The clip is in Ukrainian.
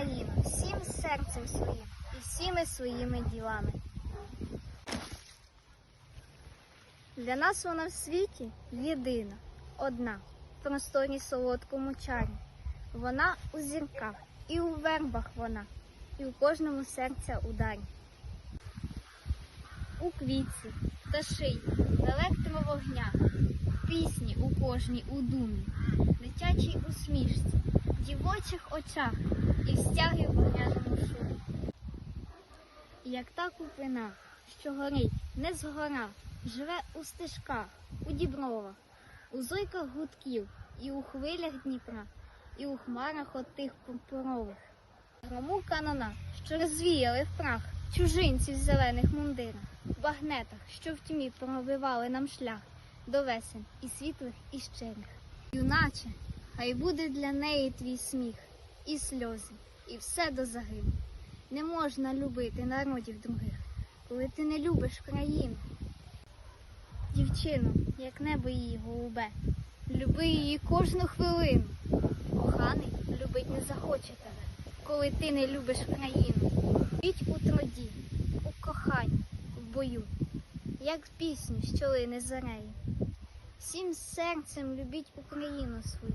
Україну всім серцем своїм і всіми своїми ділами. Для нас вона в світі єдина, одна, в просторі солодкому чарі. Вона у зірках, і у вербах вона, і у кожному серця ударі. У квітці, пташий, електровогнях, пісні у кожній у думі, дитячій усмішці, дівочих очах і стяги в вогняному шумі. Як та купина, що горить не згора, живе у стежках, у дібровах, у зойках гудків, і у хвилях Дніпра, і у хмарах отих пурпурових. Грому канона, що розвіяли в прах чужинці в зелених мундирах, в багнетах, що в тьмі пробивали нам шлях до весен і світлих, і щирих. Юначе, хай буде для неї твій сміх, і сльози, і все до загину. Не можна любити народів других, коли ти не любиш країну. Дівчину, як небо її голубе, люби її кожну хвилину. Коханий любить не захоче тебе, коли ти не любиш країну. Любіть у труді, у коханні, в бою, як пісню, що лине зорею. Всім серцем любіть Україну свою,